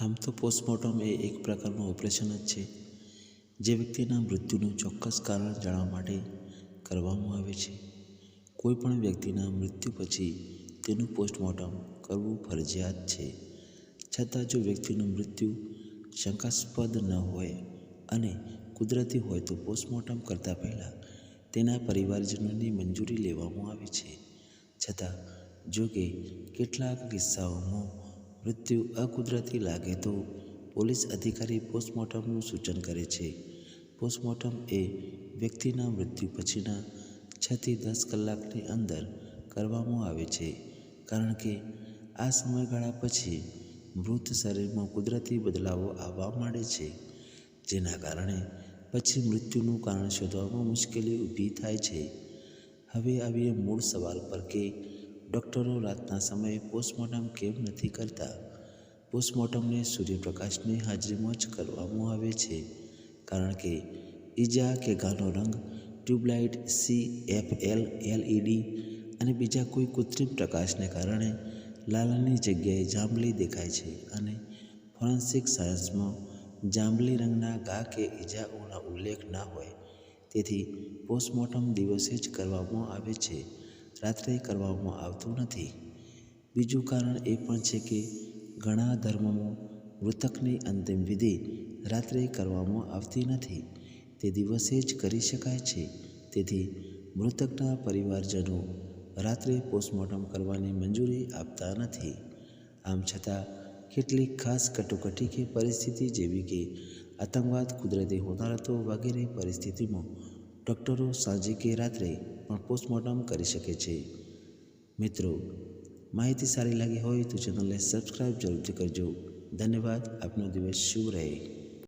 આમ તો પોસ્ટમોર્ટમ એ એક પ્રકારનું ઓપરેશન જ છે, જે વ્યક્તિના મૃત્યુનું ચોક્કસ કારણ જાણવા માટે કરવામાં આવે છે. કોઈ પણ વ્યક્તિના મૃત્યુ પછી તેનું પોસ્ટમોર્ટમ કરવું ફરજિયાત છે. છતાં જો વ્યક્તિનું મૃત્યુ શંકાસ્પદ ન હોય અને કુદરતી હોય તો પોસ્ટમોર્ટમ કરતાં પહેલાં તેના પરિવારજનોની મંજૂરી લેવામાં આવે છે. છતાં જો કે કેટલાક કિસ્સાઓમાં મૃત્યુ અકુદરતી લાગે તો પોલીસ અધિકારી પોસ્ટમોર્ટમનું સૂચન કરે છે. પોસ્ટમોર્ટમ એ વ્યક્તિના મૃત્યુ પછીના છથી દસ કલાકની અંદર કરવામાં આવે છે. કારણ કે આ સમયગાળા પછી મૃત શરીરમાં કુદરતી બદલાવો આવવા માંડે છે. જેના કારણે પછી મૃત્યુનું કારણ શોધવામાં મુશ્કેલી ઊભી થાય છે. હવે આવીએ મૂળ સવાલ પર કે ડૉક્ટરો રાતના સમયે પોસ્ટમોર્ટમ કેમ નથી કરતા? પોસ્ટમોર્ટમને સૂર્યપ્રકાશની હાજરીમાં જ કરવામાં આવે છે. કારણ કે ઈજા કે ઘાનો રંગ, tubelight, C F L LED અને બીજા કોઈ કૃત્રિમ પ્રકાશને કારણે લાલની જગ્યાએ જાંબલી દેખાય છે અને ફોરેન્સિક સાયન્સમાં જાંબલી રંગના ઘા કે ઈજાઓના ઉલ્લેખ ના હોય. તેથી પોસ્ટમોર્ટમ દિવસે જ કરવામાં આવે છે. રાત્રે કરવામાં આવતું નથી. બીજું કારણ એ પણ છે કે ઘણા ધર્મોમાં મૃતકની અંતિમ વિધિ રાત્રે કરવામાં આવતી નથી. તે દિવસે જ કરી શકાય છે. તેથી મૃતકના પરિવારજનો રાત્રે પોસ્ટમોર્ટમ કરવાની મંજૂરી આપતા નથી. આમ છતાં, કેટલીક ખાસ કટોકટી કે પરિસ્થિતિ જેવી કે આતંકવાદ કુદરતી હોનારતો વગેરે પરિસ્થિતિમાં ડૉક્ટરો સાંજે કે રાત્રે પણ પોસ્ટમોર્ટમ કરી શકે છે. મિત્રો, માહિતી સારી લાગી હોય તો ચેનલને સબસ્ક્રાઈબ જરૂરથી કરજો. ધન્યવાદ, આપનો દિવસ શુભ રહે.